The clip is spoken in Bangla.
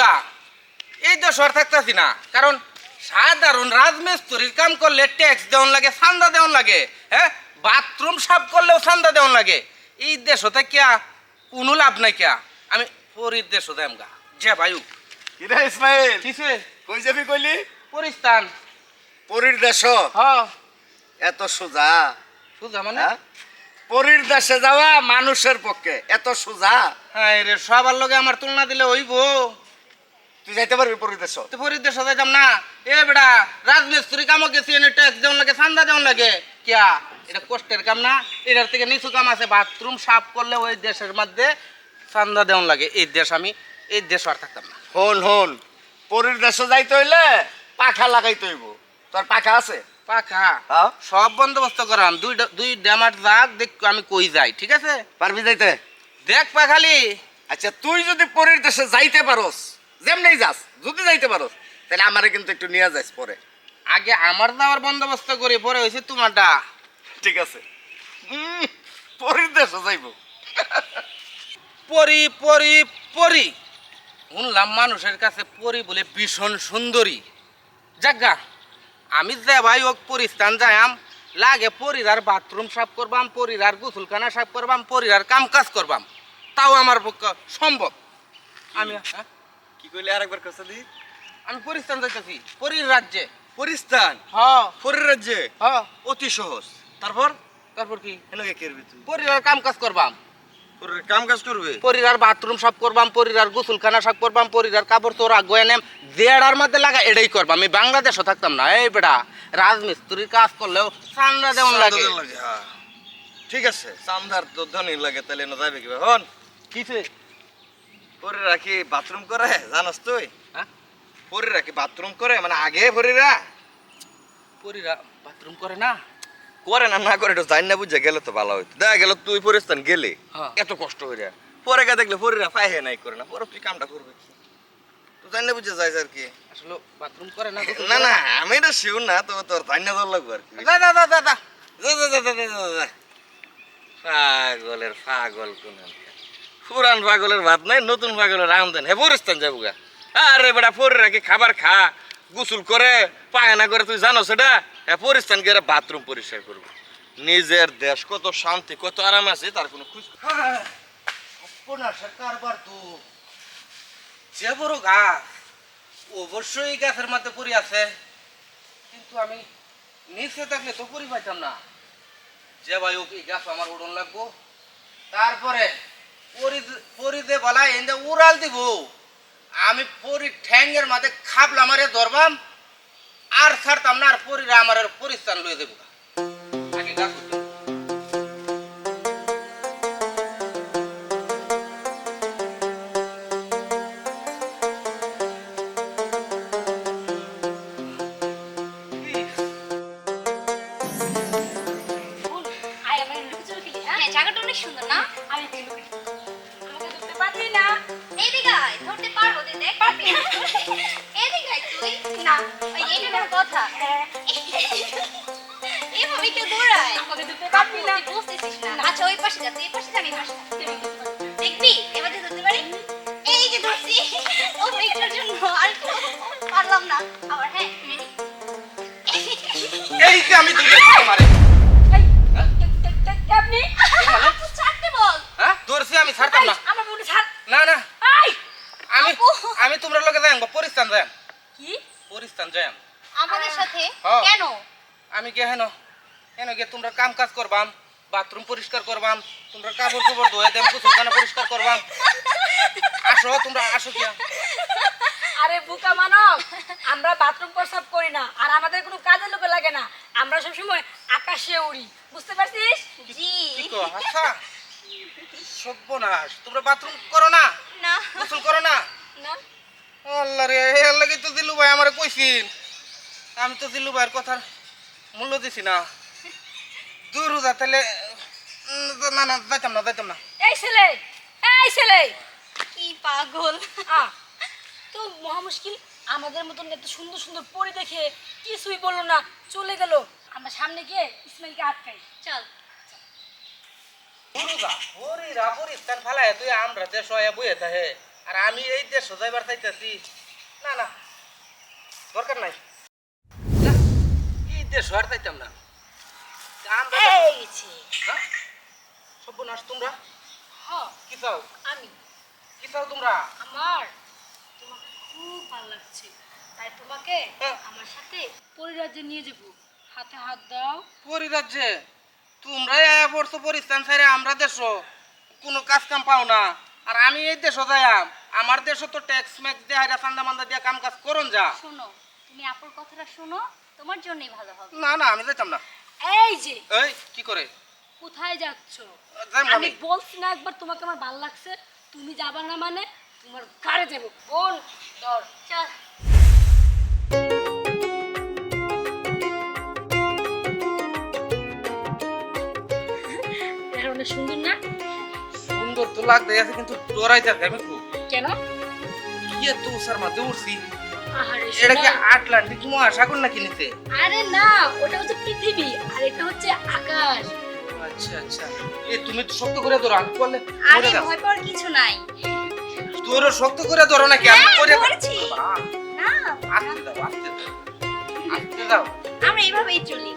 গা এই দেশ আর থাকতেছি না কারণ সাধারণ রাজমিস্ত্রির কাম করলে ট্যাক্স দেওয়ান লাগে চান্দা দেওয়ান লাগে হ্যাঁ? বাথরুম সাফ করলেও চান্দা দেওয়ান লাগে। এই দেশ হতে কিয়া কোনো লাভ নাই কিয়া? আমি পরির দেশ হতে আমগা যে বায়ু কিরে ইসমাইল? কিসে কই যাবি কইলি? পরিস্তান পরীর দেশ। হ। এত সোজা। সুজা মানে? হ্যাঁ? পরীর দেশে যাওয়া মানুষের পক্ষে। এত সোজা। হ্যাঁ রে সবার লগে আমার তুলনা দিলে হইব। তুই যাইতে পারবি পরীর দেশ? তো পরির দেশ না। এ বেটা রাজমিস্ত্রি কামও গেছি এনে ট্যাক্স দেওয়ান লাগে চান্দা দেওয়ান লাগে। কিয়া? এটা কষ্টের কাম না? এটার থেকে নিচু কাম আছে বাথরুম সাফ করলে ওই দেশের মধ্যে চান্দা দেওয়ান লাগে। এই দেশ আমি এই দেশ আর থাকতাম না। হন হন। পরীর দেশে যাইতে হইলে পাখা লাগাইতে হইব। তোর পাখা আছে? পাখা? হ্যাঁ? সব বন্দোবস্ত করাম। দুই দুই ড্যামার যাক দেখ আমি কই যাই ঠিক আছে? পারবি যাইতে? দেখ পাখালি। আচ্ছা তুই যদি পরীর দেশে যাইতে পারোস যেমনি যাস যদি যাইতে পারো তাহলে আমারে কিন্তু একটু নিয়ে যাস পরে। আগে আমার যাওয়ার বন্দোবস্ত করি পরে হয়েছে তোমারটা। ঠিক আছে। পরীর দেশে যাইব। পরি পরি পরি। শুনলাম মানুষের কাছে পরি বলে ভীষণ সুন্দরী। জাগা আমি যে ভাই ওক পরিস্থান যাইম লাগে পরিরার বাথরুম সাফ করবাম পরিরার গোসলখানা সাফ করবাম পরিরার কাম কাজ করবাম। তাও আমার পক্ষে সম্ভব। আমি হ্যাঁ? কি কইলে আরেকবার কথা দি? আমি পরিস্থান যাইতেছি পরির রাজ্যে। পরিস্থান হ পরীর রাজ্যে? হ অতি সহজ। তারপর? তারপর কি? এলাকে কেরবি তুই? কাম কাজ করবাম। পরীর কাম কাজ করবে পরিরার বাথরুম সাফ করবাম পরিরার গোসলখানা সাফ করবাম পরিরার কাপড় তোরা দেড়ার মধ্যে লাগা এটাই করবাম। আমি বাংলাদেশও থাকতাম না এই বেটা রাজমিস্ত্রির কাজ করলেও চান্দা দেওয়ান লাগে। হ্যাঁ। ঠিক আছে চান্দার তো ধনী লাগে তাহলে না যাবে কিবা হন। কিসে? পরে রাখি বাথরুম করে জানাস তুই? পরে রাখি বাথরুম করে মানে আগে পরিরা পরিরা বাথরুম করে না। করে না না করে একটু জানি না বুঝে গেলে তো ভালো হইতো। দেখা গেল তুই পরিস্থান গেলে। হ্যাঁ। এত কষ্ট হয়ে যায় পরে গা দেখলে পরিরা পাইহে নাই করে না পরে তুই কামটা করবে। কি তুই জানি না বুঝে যাইস আর কি। আসলে বাথরুম করে না না না আমি এটা শিউর না তো তোর জানি না লাগবে আর কি। যা যা যা, যা, যা, যা, যা, যা, যা। পাগলের পাগল কোন পুরান পাগলের ভাত নাই, নতুন পাগলের আমদান হে পরিস্থান যাব গা। আরে বেটা পরে রাখি খাবার খা? গোসল করে পায়না করে, তুই জানো সেটা হ্যাঁ পরিস্থান গেলে বাথরুম পরিষ্কার করব। নিজের দেশ কত শান্তি, কত আরাম আছে, তার কোনো খুশ সর্বনাশের কারবার তো যে বড় গাছ অবশ্যই গাছের মধ্যে পরি আছে। কিন্তু আমি নিচে থাকলে তো পরি পাইতাম না। যে ভাই এই গাছ আমার উড়ন লাগবো? তারপরে পরি পরি দে বলা এনে উড়াল দিব। আমি পরি ঠ্যাঙ্গের মাঝে খাবলা মারে ধরবাম আর ছাড়তাম না আর পরিরা আমার আর পরিস্থান লয়ে দেবো। আগে গাছ হ্যাঁ? জায়গাটা অনেক সুন্দর না? আমি পারবি না? এদিকে আয় ধরতে পারব তুই দেখ পারবি এদিকে আয় তুই। না। ওই এইটা না কথা। এভাবে কেউ দৌড়ায়? আমাকে ধরতে পারবি না। বুঝতেছিস না। আচ্ছা ওই পাশে যা তুই এই পাশে যা আমি পাশে দেখবি? এবার যে ধরতে পারি? এই যে ধরছি। ও মেয়েটার জন্য আর পারলাম না। আবার হ্যাঁ এই যে আমি তুলে মারে আপনি? ছাড়তে বল। হ্যাঁ? ধরছি আমি ছাড়তাম না আমার বোন ছাড় না না আই আমি তোমরা লোকে যাই পরিস্থান যাই কি? পরিস্থান যাই আমাদের সাথে। কেন? আমি গে হেন হেন গে তোমরা কাম কাজ করবাম বাথরুম পরিষ্কার করবাম তোমরা কাপড় চোপড় ধুয়ে দেম গোসলখানা পরিষ্কার করবাম। আসো তোমরা আসো কি আরে বুকা মানব আমরা বাথরুম প্রসাব করি না আর আমাদের কোনো কাজে লোকে লাগে না। আমরা সবসময় আকাশে উড়ি বুঝতে পারছিস? জি। আচ্ছা সর্বনাশ। তোমরা বাথরুম করো না? না। গোসল করো না? না। আল্লাহ রে এর লাগে তো দিলু ভাই আমারে কইছিন আমি তো দিলু ভাইয়ের কথার মূল্য দিছি না। দূর যা তাহলে না না যাইতাম না যাইতাম না। এই ছেলে এই ছেলে। কি পাগল। আ তো মহা মুশকিল আমাদের মতন এত সুন্দর সুন্দর পরি দেখে কিছুই বলল না চলে গেল। আমরা সামনে গিয়ে ইসমাইলকে আটকাই। চল। ওরে রা পরিস্থান ফালায় তুই আমরা দেশ হয়ে বইয়ে থাকে আর আমি এই দেশ সজাইবার চাইতেছি না না দরকার নাই। এই দেশ আর চাইতাম না। আমরা হ্যাঁ? সর্বনাশ তোমরা? কি চাও? আমি। কি চাও তোমরা? আমার। তোমাকে খুব ভালো লাগছে। তাই তোমাকে হ্যাঁ। আমার সাথে পরিরাজ্যে নিয়ে যাব। হাতে হাত দাও। পরিরাজ্যে? তোমরাই আয়া পড়ছো পরিস্থান ছাড়ে আমরা দেশ কোনো কাজ কাম পাও না। আর আমি এই দেশ যাইয়াম। আমার দেশও তো ট্যাক্স ম্যাক্স দিয়ে হাইরা চান্দা মান্দা দিয়ে কাম কাজ করুন যা। শোনো তুমি আপুর কথাটা শোনো তোমার জন্যই ভালো হবে। না না আমি যাইতাম না। এই যে এই কি করে? কোথায় যাচ্ছ? আমি বলছি না একবার তোমাকে আমার ভালো লাগছে তুমি যাবা না মানে তোমার ঘরে যাব। কোন ধর চল। সুন্দর না? সুন্দর তো লাগতে আছে কিন্তু ডরাই থাকে আমি খুব কেন? ইয়ে তো স্যার মাঝে উঠছি এটা কি আটলান্টিক মহাসাগর নাকি নিতে? আরে না ওটা হচ্ছে পৃথিবী আর এটা হচ্ছে আকাশ। আচ্ছা আচ্ছা। এ তুমি তো শক্ত করে ধরো আমি করলে আরে ভয় পাওয়ার কিছু নাই। তোরও শক্ত করে ধরো নাকি আমি হ্যাঁ, না। আস্তে দাও আস্তে দাও আস্তে দাও। আমরা এইভাবেই চলি।